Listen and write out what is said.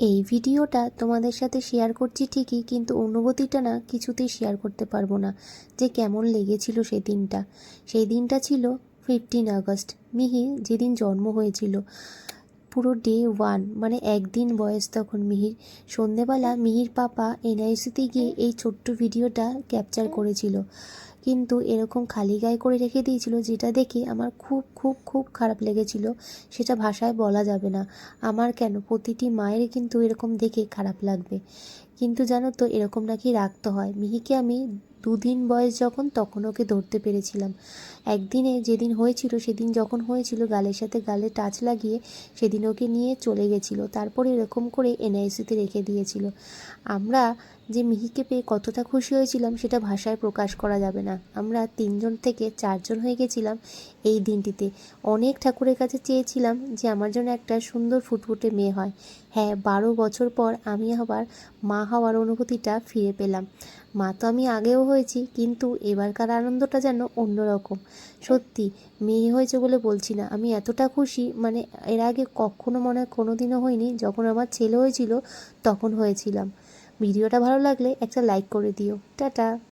এই ভিডিওটা তোমাদের সাথে শেয়ার করছি ঠিকই, কিন্তু অনুভূতিটা না কিছুতেই শেয়ার করতে পারব না, যে কেমন লেগেছিল সেই দিনটা। সেই দিনটা ছিল ফিফটিন আগস্ট। মিহির যেদিন জন্ম হয়েছিল, পুরো ডে ওয়ান মানে একদিন বয়স তখন মিহির। সন্ধেবেলা মিহির পাপা এনআইসিতে গিয়ে এই ছোট্ট ভিডিওটা ক্যাপচার করেছিল। কিন্তু এরকম খালি গায়ে করে রেখে দিয়েছিল যেটা দেখে আমার খুব খুব খুব খারাপ লেগেছিল। সেটা ভাষায় বলা যাবে না। আমার কেন? প্রতিটি মায়ের কিন্তু এরকম দেখে খারাপ লাগবে। কিন্তু জানো তো, এরকম নাকি রাখতে হয়। মিহিকে আমি দুদিন বয়স যখন, তখন ওকে ধরতে পেরেছিলাম। একদিনে যেদিন হয়েছিল, সেদিন যখন হয়েছিল, গালের সাথে গালে টাচ লাগিয়ে সেদিন ওকে নিয়ে চলে গেছিল। তারপরে এরকম করে এনআইসিতে রেখে দিয়েছিল। আমরা যে মিহিকে পেয়ে কতটা খুশি হয়েছিলাম, সেটা ভাষায় প্রকাশ করা যাবে না। আমরা তিনজন থেকে চারজন হয়ে গেছিলাম এই দিনটিতে। অনেক ঠাকুরের কাছে চেয়েছিলাম যে, আমার জন্য একটা সুন্দর ফুটফুটে মেয়ে হয়। হ্যাঁ বারো বছর পর আমি আবার মা হওয়ার অনুভূতিটা ফিরে পেলাম। মা তো আমি আগেও হয়েছি, কিন্তু এবারকার আনন্দটা যেন অন্যরকম। সত্যি, মেয়ে হয়েছে বলে বলছি না। আমি এতটা খুশি মানে এর আগে কখনো মনে হয় কোনো দিনও হয়নি, যখন আমার ছেলে হয়েছিল, তখন হয়েছিলাম। ভিডিওটা ভালো লাগলে একটা লাইক করে দিও। টাটা!